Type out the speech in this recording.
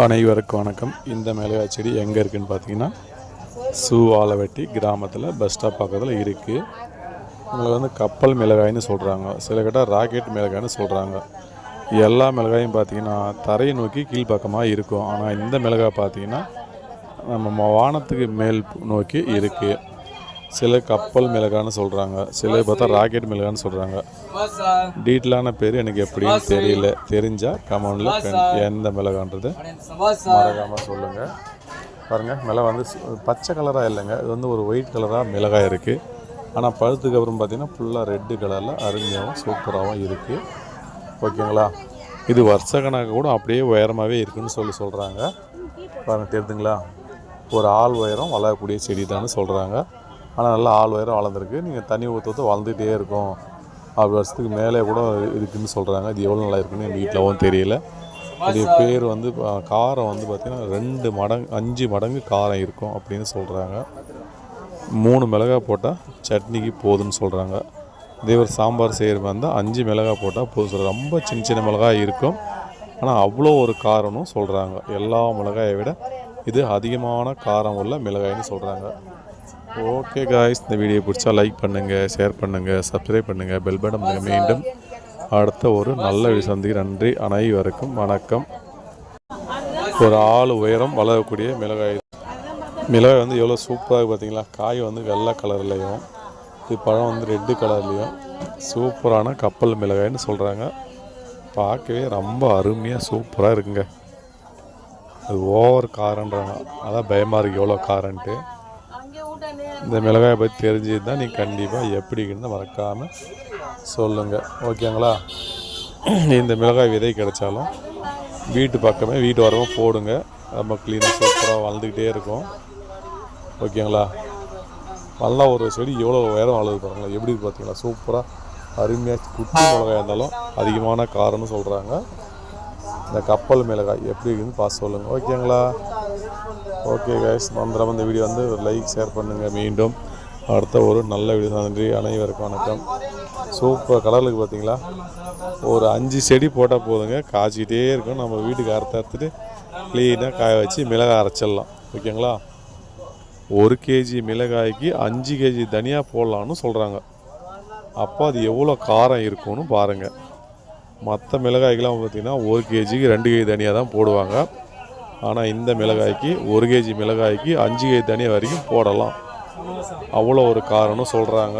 அனைவருக்கும் வணக்கம். இந்த மிளகாய் செடி எங்கே இருக்குன்னு பார்த்தீங்கன்னா சூவாலவெட்டி கிராமத்தில் பஸ் ஸ்டாப் பக்கத்தில் இருக்குது உங்களுக்கு வந்து கப்பல் மிளகாய்னு சொல்கிறாங்க சில கிட்ட ராக்கெட் மிளகாய்னு சொல்கிறாங்க எல்லா மிளகாயும் பார்த்தீங்கன்னா தரையை நோக்கி கீழ்ப்பக்கமாக இருக்கும். ஆனால் இந்த மிளகாய் பார்த்தீங்கன்னா நம்ம வானத்துக்கு மேல் நோக்கி இருக்குது சில கப்பல் மிளகான்னு சொல்கிறாங்க சில பார்த்தா ராக்கெட் மிளகான்னு சொல்கிறாங்க டீட்டெயிலான பேர் எனக்கு எப்படின்னு தெரியல. தெரிஞ்சால் கமெண்டில் எந்த மிளகான்றது மறக்காமல் சொல்லுங்கள் பாருங்கள் மிளகா வந்து பச்சை கலராக இல்லைங்க. இது வந்து ஒரு ஒயிட் கலராக மிளகாய் இருக்குது ஆனால் பழுத்துக்கு அப்புறம் பார்த்தீங்கன்னா ஃபுல்லாக ரெட்டு கலரில் அருமையாகவும் சூப்பராகவும் இருக்குது ஓகேங்களா? இது வருஷ கணக்கு கூட அப்படியே உயரமாகவே இருக்குன்னு சொல்லி சொல்கிறாங்க பாருங்க தெரியுதுங்களா ஒரு ஆள் உயரம் வளரக்கூடிய செடி தான் சொல்கிறாங்க ஆனால் நல்லா ஆள் உயரம் வளர்ந்துருக்கு. நீங்கள் தண்ணி ஊற்ற ஊற்ற வளர்ந்துட்டே இருக்கும். ஆறு வருஷத்துக்கு மேலே கூட இருக்குதுன்னு சொல்கிறாங்க இது எவ்வளோ நல்லா இருக்குன்னு எங்கள் வீட்டிலவும் தெரியல. அது பேர் வந்து காரம் வந்து பார்த்திங்கன்னா ரெண்டு மடங்கு அஞ்சு மடங்கு காரம் இருக்கும் அப்படின்னு சொல்கிறாங்க மூணு மிளகாய் போட்டால் சட்னிக்கு போதுன்னு சொல்கிறாங்க இதே ஒரு சாம்பார் செய்கிற மாதிரி இருந்தால் அஞ்சு மிளகாய் போட்டால் போதும் சொல்கிறாங்க ரொம்ப சின்ன சின்ன மிளகாய் இருக்கும். ஆனால் அவ்வளோ ஒரு காரம்னு சொல்கிறாங்க எல்லா மிளகாயை விட இது அதிகமான காரம் உள்ள மிளகாய்னு சொல்கிறாங்க ஓகே காய்ஸ் இந்த வீடியோ பிடிச்சா லைக் பண்ணுங்கள் ஷேர் பண்ணுங்கள் சப்ஸ்கிரைப் பண்ணுங்கள் பெல் பட்டன் மீண்டும் அடுத்த ஒரு நல்ல வீடியோ சந்திக்கு நன்றி அனைவருக்கும் வணக்கம். ஒரு ஆள் உயரம் வளரக்கூடிய மிளகாய். மிளகாய் வந்து எவ்வளோ சூப்பராக பார்த்தீங்களா காய் வந்து வெள்ளை கலர்லேயும் இது பழம் வந்து ரெட்டு கலர்லேயும் சூப்பரான கப்பல் மிளகாய்னு சொல்கிறாங்க பார்க்கவே ரொம்ப அருமையாக சூப்பராக இருக்குங்க. அது ஓவர் காரன்றாங்க அதான் பயமாக இருக்குது எவ்வளோ காரன்ட்டு இந்த மிளகாயை பற்றி தெரிஞ்சது தான் நீ கண்டிப்பாக எப்படின்னு மறக்காமல் சொல்லுங்கள் ஓகேங்களா? இந்த மிளகாய் விதை கிடைச்சாலும் வீட்டு பக்கமே வீட்டு வரவும் போடுங்க. ரொம்ப க்ளீனாக சூப்பராக வளர்ந்துக்கிட்டே இருக்கும். ஓகேங்களா? நல்லா ஒரு செடி எவ்வளோ உயரம் வளருது பாருங்களா எப்படி பார்த்தீங்களா சூப்பராக அருமையாக குட்டி மிளகாய் இருந்தாலும் அதிகமான காரம்னு சொல்கிறாங்க இந்த கப்பல் மிளகாய் எப்படி இருக்குன்னு பார்த்து சொல்லுங்கள் ஓகேங்களா? ஓகே கைஸ் மந்திரம் இந்த வீடியோ வந்து ஒரு லைக் ஷேர் பண்ணுங்கள் மீண்டும் அடுத்த ஒரு நல்ல வீடியோ நன்றி. அனைவருக்கும் வணக்கம். சூப்பர் கலருக்கு பார்த்தீங்களா ஒரு அஞ்சு செடி போட்டால் போதுங்க. காய்ச்சிக்கிட்டே இருக்கும். நம்ம வீட்டுக்கு அறுத்து அறுத்துட்டு க்ளீனாக காய வச்சு மிளகாய் அரைச்சிடலாம். ஓகேங்களா? ஒரு கேஜி மிளகாய்க்கு அஞ்சு கேஜி தனியாக போடலான்னு சொல்கிறாங்க அப்போ அது எவ்வளோ காரம் இருக்கும்னு பாருங்கள் மற்ற மிளகாய்க்கெலாம் பார்த்திங்கன்னா ஒரு கேஜிக்கு ரெண்டு கேஜி தனியாக தான் போடுவாங்க. ஆனால் இந்த மிளகாய்க்கு ஒரு கேஜி மிளகாய்க்கு அஞ்சு கேஜி தனியாக வரைக்கும் போடலாம். அவ்வளோ ஒரு காரணம் சொல்கிறாங்க